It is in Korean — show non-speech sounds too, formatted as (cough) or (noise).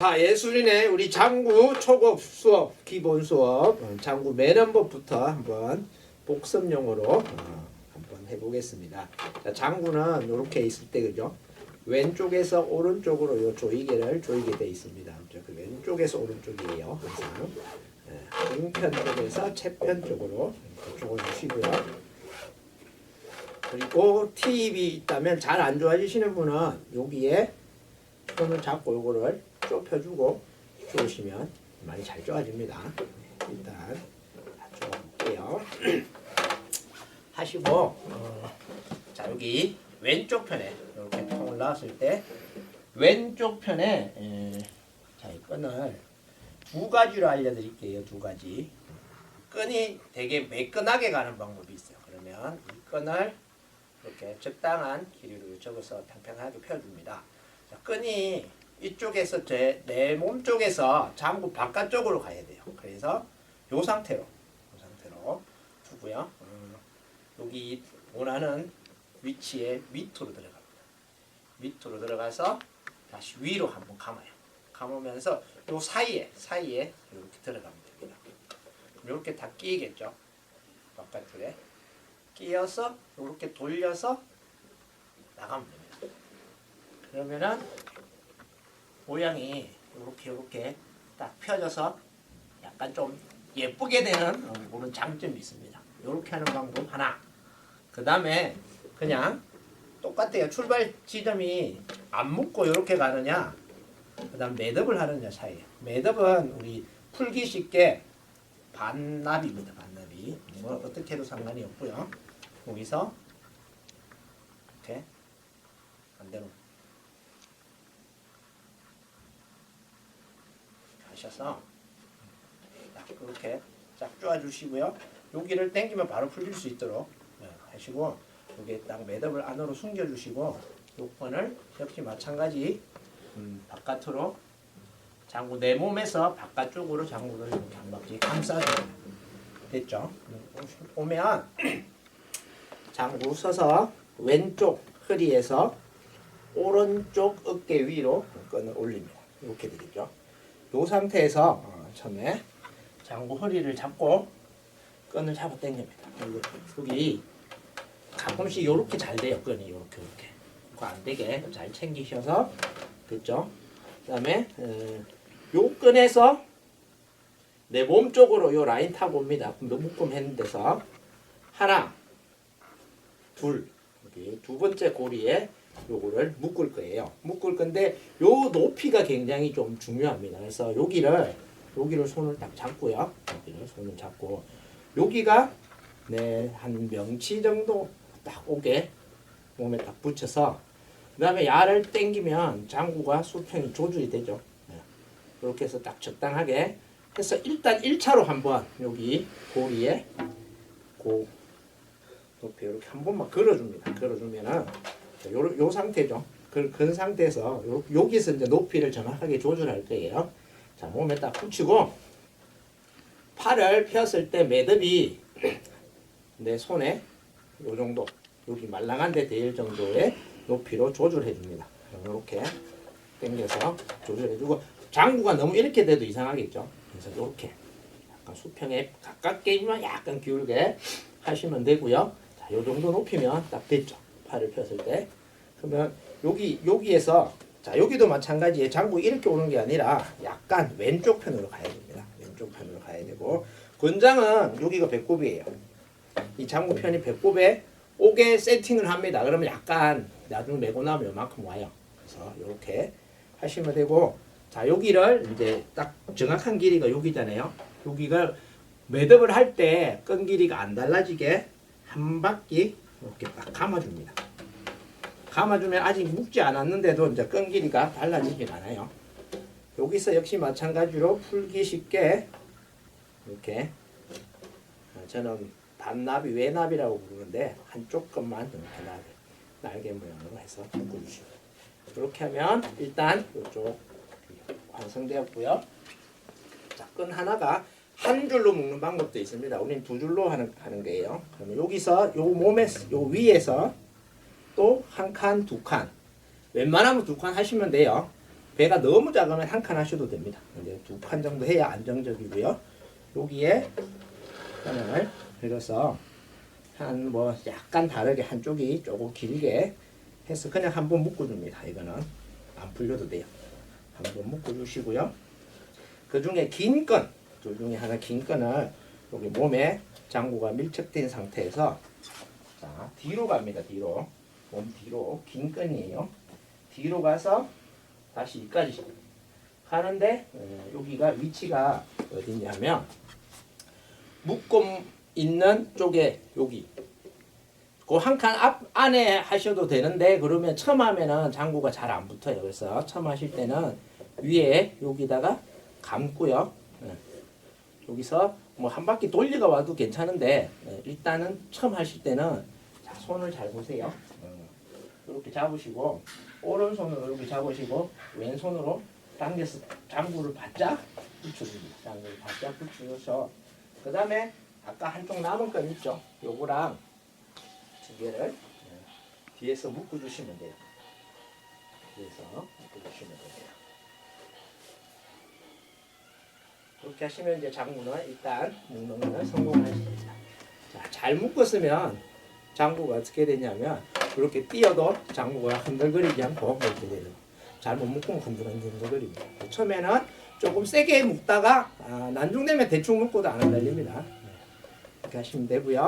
자, 예술이네. 우리 장구 초급 수업, 기본 수업, 어, 장구 매너법부터 한번 복습용으로 어, 한번 해보겠습니다. 자, 장구는 이렇게 있을 때 그죠? 왼쪽에서 오른쪽으로 요 조이개를 조이게 돼 있습니다. 그 왼쪽에서 오른쪽이에요. 항상 예, 등편 쪽에서 채편 쪽으로 그쪽을 주시고요. 그리고 팁이 있다면 잘 안 좋아지시는 분은 여기에 손을 잡고 요거를 좁혀주고 주시면 많이 잘 좋아집니다. 일단 좁아볼게요. (clears throat) 하시고 어, 자 여기 왼쪽 편에 이렇게 통을 놨을 때 왼쪽 편에 에, 자, 이 끈을 두 가지로 알려드릴게요. 두 가지 끈이 되게 매끈하게 가는 방법이 있어요. 그러면 이 끈을 이렇게 적당한 길이로 접어서 평평하게 펴줍니다. 자, 끈이 이쪽에서 제 내 몸 쪽에서 장구 바깥쪽으로 가야 돼요. 그래서 요 상태로 요 상태로 두고요. 음, 여기 원하는 위치에 밑으로 들어갑니다. 밑으로 들어가서 다시 위로 한번 감아요. 감으면서 요 사이에 사이에 이렇게 들어가면 됩니다. 이렇게 다 끼겠죠. 바깥쪽에 끼어서 이렇게 돌려서 나가면 됩니다. 그러면은 모양이 이렇게 이렇게 딱 펴져서 약간 좀 예쁘게 되는 어, 그런 장점이 있습니다. 이렇게 하는 방법 하나. 그 다음에 그냥 똑같아요. 출발 지점이 안 묶고 이렇게 가느냐, 그 다음 매듭을 하느냐 차이예요. 매듭은 우리 풀기 쉽게 반납입니다. 반납이. 뭐 어떻게 해도 상관이 없고요. 여기서 이렇게 반대로 하셔서 딱 이렇게 쫙 쪼아주시고요. 여기를 당기면 바로 풀릴 수 있도록 네, 하시고 여기에 딱 매듭을 안으로 숨겨주시고 요건을 역시 마찬가지 음, 바깥으로 장구 내 몸에서 바깥쪽으로 장구를 이렇게 한 바퀴 감싸줘요. 됐죠? 음, 오면 (clears throat) 장구 서서 왼쪽 허리에서 오른쪽 어깨 위로 끈을 올립니다. 이렇게 되겠죠? 이 상태에서 어, 처음에 장구 허리를 잡고 끈을 잡아 당깁니다. 여기, 가끔씩 이렇게 잘 돼요. 끈이 이렇게 이렇게. 안 되게 잘 챙기셔서 됐죠? 그다음에 어, 요 끈에서 내 몸 쪽으로 요 라인 타고 옵니다. 묶음 했는 데서 하나, 둘, 여기 두 번째 고리에 요거를 묶을 거예요. 묶을 건데 요 높이가 굉장히 좀 중요합니다. 그래서 여기를 여기를 손을 딱 잡고요. 여기를 손을 잡고 여기가 네한 명치 정도 딱 오게 몸에 딱 붙여서 그 다음에 야를 당기면 장구가 수평이 조절이 되죠. 네. 이렇게 해서 딱 적당하게 해서 일단 1차로 한번 여기 고리에 고 높이 이렇게 한 번만 걸어줍니다. 걸어주면은 자, 요, 요 상태죠. 그, 그 상태에서 요, 여기서 이제 높이를 정확하게 조절할 거예요. 자, 몸에 딱 붙이고 팔을 폈을 때 매듭이 (clears throat) 내 손에 요 정도 여기 말랑한 데될 정도의 높이로 조절해 줍니다. 이렇게 당겨서 조절해 주고 장구가 너무 이렇게 돼도 이상하겠죠. 그래서 이렇게 약간 수평에 가깝게만 약간 기울게 하시면 되고요. 자, 요 정도 높이면 딱 됐죠. 팔을 폈을 때. 그러면 여기 여기에서 자 여기도 마찬가지에 장구 이렇게 오는 게 아니라 약간 왼쪽 편으로 가야 됩니다. 왼쪽 편으로 가야 되고 권장은 여기가 배꼽이에요. 이 장구 편이 배꼽에 오게 세팅을 합니다. 그러면 약간 나중에 메고 나면 요만큼 와요. 그래서 이렇게 하시면 되고 자 여기를 이제 딱 정확한 길이가 여기잖아요. 여기가 매듭을 할 때 끈 길이가 안 달라지게 한 바퀴 이렇게 딱 감아줍니다. 감아주면 아직 묶지 않았는데도 이제 끈 길이가 달라지진 않아요. 여기서 역시 마찬가지로 풀기 쉽게 이렇게 어, 저는 반나비 외나비라고 부르는데 한쪽 것만 이렇게 날, 날개 모양으로 해서 묶어주시고 이렇게 하면 일단 이쪽 완성되었고요. 자, 끈 하나가 한 줄로 묶는 방법도 있습니다. 우리는 두 줄로 하는 하는 거예요. 그러면 여기서 요 몸에 요 위에서 또 한 칸, 두 칸. 웬만하면 두 칸 하시면 돼요. 배가 너무 작으면 한 칸 하셔도 됩니다. 이제 두 칸 정도 해야 안정적이고요. 여기에 칸을 그려서 한 뭐 약간 다르게 한쪽이 조금 길게 해서 그냥 한번 묶어줍니다. 이거는 안 풀려도 돼요. 한번 묶어주시고요. 그 중에 긴 건, 둘 중에 하나 긴 건을 여기 몸에 장구가 밀착된 상태에서 자 뒤로 갑니다. 뒤로 몸 뒤로 긴 끈이에요. 뒤로 가서 다시 여기까지 가는데 어, 여기가 위치가 어디냐면 묶음 있는 쪽에 여기 그 한 칸 앞 안에 하셔도 되는데 그러면 처음 하면은 장구가 잘 안 붙어요. 그래서 처음 하실 때는 위에 여기다가 감고요. 예. 여기서 뭐 한 바퀴 돌리가 와도 괜찮은데 예, 일단은 처음 하실 때는 자, 손을 잘 보세요. 어, 이렇게 잡으시고 오른손으로 이렇게 잡으시고 왼손으로 당겨서 장구를 바짝 붙여줍니다. 장구를 바짝 붙여줘서 그 다음에 아까 한쪽 남은 건 있죠. 요거랑 두 개를 예, 뒤에서 묶어주시면 돼요. 뒤에서 묶어주시면 돼요. 그렇게 하시면 이제 장구는 일단 묶는 성공하십니다. 자, 잘 묶었으면 장구가 어떻게 되냐면 이렇게 띄어도 장구가 흔들거리지 않고 이렇게 되는 잘못 묶으면 흔들흔들거립니다. 처음에는 조금 세게 묶다가 아, 난중되면 대충 묶어도 안 흔들립니다. 네. 이렇게 하시면 되고요.